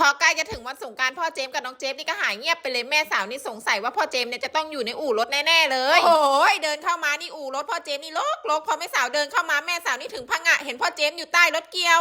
พอใกล้จะถึงวันสงการพ่อเจมกับน้องเจฟนี่ก็หายเงียบไปเลยแม่สาวนี่สงสัยว่าพ่อเจมเนี่ยจะต้องอยู่ในอู่รถแน่ๆเลยโอ้ยเดินเข้ามานี่อู่รถพ่อเจมนี่โลกโลกพอแม่สาวเดินเข้ามาแม่สาวนี่ถึงพังะเห็นพ่อเจมอยู่ใต้รถเกียว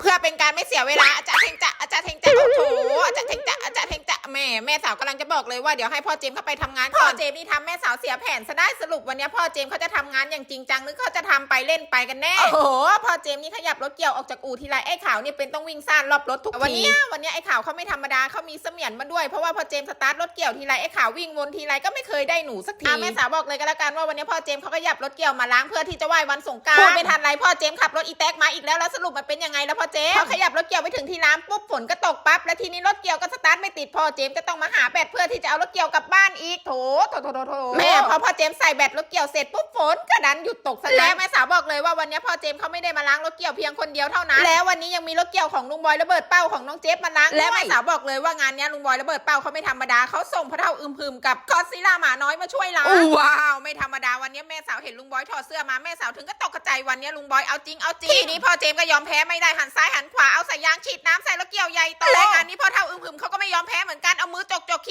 เพื่อเป็นการไม่เสียเวลาอาจารย์เทงจะอาจารย์เทงจะโอ้โหอาจารย์เทงจะอาจารย์เทงจะ แม่แม่สาวกำลังจะบอกเลยว่าเดี๋ยวให้พ่อเจมส์เข้าไปทำงานก่อนพ่อเจมส์นี่ทำแม่สาวเสียแผนซะได้สรุปวันนี้พ่อเจมส์เขาจะทำงานอย่างจริงจังหรือเขาจะทำไปเล่นไปกันแน่โอ้โหพ่อเจมส์นี่ขยับรถเกี่ยวออกจากอู่ทีไรไอ้ขาวนี่เป็นต้องวิ่งซ่านรอบรถทุกทีวันนี้วันนี้ไอ้ขาวเขาไม่ธรรมดาเขามีเสมียนมาด้วยเพราะว่าพ่อเจมส์สตาร์ทรถเกี่ยวทีไรไอ้ขาววิ่งวนทีไรก็ไม่เคยได้หนูสักทีอะแม่สาวบอกเลยก็แล้วกันว่าวันนี้พ่อเจมส์เขาขยับรถเกี่ยวมาล้างเพื่อที่จะไหว้วันสงกรานต์พูดไม่ทันไรพ่อเจมส์ขับรถอีแท็กมาอีกแล้วแล้วสรุปมันเป็นยังไงแล้วพ่อเจมส์พอขยับรถเกี่ยวไปถึงที่ร้านปุ๊บฝนก็ตกปั๊บแล้วทีนี้รถเกี่ยวก็สตาร์ทไม่ติดพ่อเจมส์ก็ต้องมาหาแบตเพื่อที่จะเอารถเกี่ยวกลับบ้านอีกโถโถโถโถโถแม่พอพ่อเจมส์ใส่แบตรถเกี่ยวเสร็จปุ๊บฝนก็ดันหยุดตกซะแล้วแม่สาวบอกเลยว่าวันนี้พ่อเจมส์เขาไม่ได้มาล้างรถเกี่ยวเพียงคนเดียวเท่านั้น แล้ววันนี้ยังมีรถเกี่ยวของลุงบอยระเบิดเป้าของน้องเจฟมาล้างและแม่สาวบอกเลยว่างานนี้ลุงบอยระเบิดเป้าเขาไม่ธรรมดาเขาส่งพระเท่าอึมพึมกับกอดซิลล่าหมาน้อยมาช่วยล้างว้าวไม่ธรรมดาวันนี้แม่สาวเห็นลุงบอยถอดเสื้อมาแม่สาวถึงก็ตกใจวันนี้ลุงบอยเอาจริงเอาจริงทีนี้พ่อเจมส์ก็ยอมแพ้ไม่ได้หันซ้ายหันขวาเอาสายยางฉีดน้ำใส่รถเกี่ยวใหญ่โตและงานนี้พ่อเท่าอึมพึมเขาก็ไม่ยอมแพ้เหมือนกัน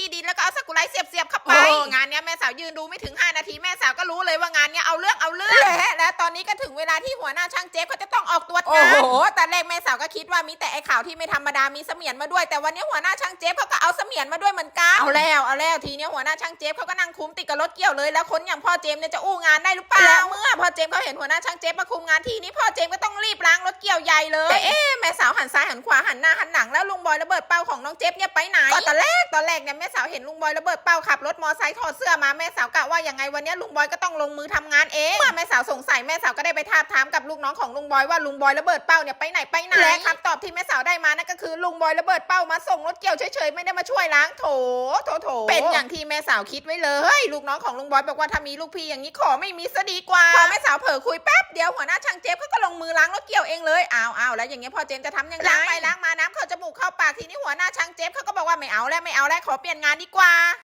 เอามือจกจกขี้ดินแล้วก็เอาสกุไลเสียบเสียบเข้าไป งานนี้แม่สาวยืนดูไม่ถึง 5 นาทีแม่สาวก็รู้เลยว่างานนี้เอาเรื่องเอาเรื่องและและตอนนี้ก็ถึงเวลาที่หัวหน้าช่างเจฟเขาจะต้องออกตรวจงานโอ้โหตอนแรกแม่สาวก็คิดว่ามีแต่ไอ้ข่าวที่ไม่ธรรมดามีเสมียนมาด้วย แต่วันนี้หัวหน้าช่างเจฟเขาก็เอาเสมียนมาด้วยเหมือนกันเอาแล้วเอาแล้วทีนี้หัวหน้าช่างเจฟเขาก็นั่งคุมติดกับรถเกี่ยวเลยแล้วคนอย่างพ่อเจมส์เนี่ยจะอู้งานได้หรือเปล่าแล้วเมื่อพ่อเจมส์เขาเห็นหัวหน้าช่างเจฟมาคุมงานทีนี้พ่อเจมส์ก็ต้องรีบล้างรถเกี่ยวใหญ่เลยแต่เอ๊ะแม่สาว หันซ้ายหันขวาหันหน้าหันหลังแล้วลุงบอยระเบิดเป้าของน้องเจฟเนี่ยไปไหนก็ตอนแรกตอนแรกเนี่ยแม่สาวเห็นลุงบอยระเบิดเป้าขับรถมอไซค์ถอดเสื้อมาแม่สาวกะว่ายังไงวันนี้ลุงบอยก็ต้องลงมือทำงานเองเมื่อแม่สาวสงสัยแม่สาวก็ได้ไปทาบถามกับลูกน้องของลุงบอยว่าลุงบอยระเบิดเป้าเนี่ยไปไหนไปไหนและคำตอบที่แม่สาวได้มานั่นก็คือลุงบอยระเบิดเป้ามาส่งรถเกี่ยวเฉยๆไม่ได้มาช่วยล้างโถโถโถเป็นอย่างที่แม่สาวคิดไว้เลยลูกน้องของลุงบอยบอกว่าถ้ามีลูกพี่อย่างนี้ขอไม่มีซะดีกว่าพอแม่สาวเผลอคุยแป๊บเดียวหัวหน้าช่างเจฟเขาก็ลงมือล้างรถเกี่ยวเองเลยอ้าวอ้าวแล้วอย่างเงี้ยพ่อเจมส์จะทำยังไงล้างไปล้างมาน้ำเข้าจมูกเข้าปากทีนี้หัวหน้าช่างเจฟเขาก็บอกว่าไม่เอาแล้วไม่เอาแล้วขอเปลี่ยนงานดีกว่า